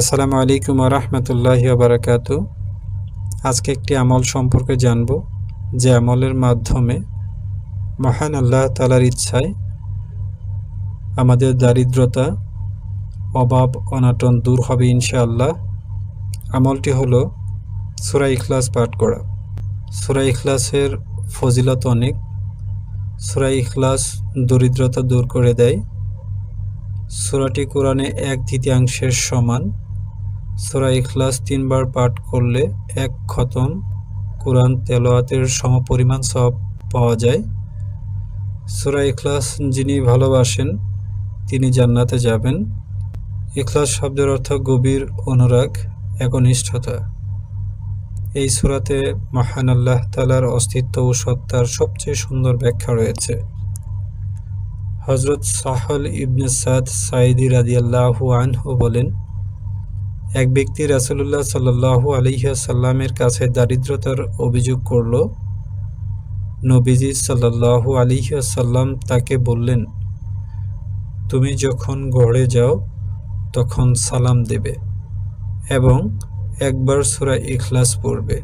আসসালামু আলাইকুম রহমতুল্লাহ বারাকাত আজকে একটি আমল সম্পর্কে জানব, যে আমলের মাধ্যমে মহান আল্লাহ তালার ইচ্ছায় আমাদের দারিদ্রতা, অভাব, অনাটন দূর হবে ইনশাআল্লাহ। আমলটি হলো সুরা ইখলাস পাঠ করা। সুরা ইখলাসের ফজিলত অনেক। সুরা ইখলাস দরিদ্রতা দূর করে দেয়। সুরাটি কোরআনে এক তৃতীয়াংশের সমান। সুরা ইখলাস তিনবার পাঠ করলে এক খতম কোরআন তেলোয়াতের সমপরিমাণ সব পাওয়া যায়। সুরা ইখলাস যিনি ভালোবাসেন, তিনি জান্নাতে যাবেন। ইখলাস শব্দের অর্থ গভীর অনুরাগ, একনিষ্ঠতা। এই সুরাতে মহান আল্লাহ তালার অস্তিত্ব ও সত্তার সবচেয়ে সুন্দর ব্যাখ্যা রয়েছে। হজরত সাহল ইবনে সাদ সাইদি রাদিয়াল্লাহু আনহু বলেন এক ব্যক্তি রাসুলুল্লাহ সাল্লাহু আলহিহাসাল্লামের কাছে দারিদ্রতার অভিযোগ করল। নবীজি সাল্লাহু আলিহাসাল্লাম তাকে বললেন, তুমি যখন ঘরে যাও, তখন সালাম দেবে এবং একবার সুরা ইখলাস পড়বে।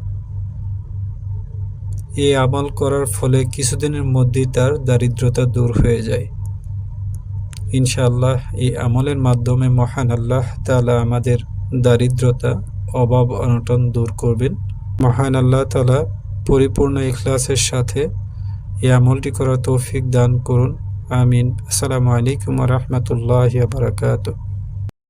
এ আমল করার ফলে কিছুদিনের মধ্যেই তার দারিদ্রতা দূর হয়ে যায়। ইনশাআল্লাহ, এই আমলের মাধ্যমে মহান আল্লাহ তালা আমাদের দারিদ্রতা, অভাব অনটন দূর করবেন। মহান আল্লাহ তালা পরিপূর্ণ ইখলাসের সাথে এই আমলটি করার তৌফিক দান করুন। আমিন। আসসালামু আলাইকুম রহমতুল্লাহ বারকাত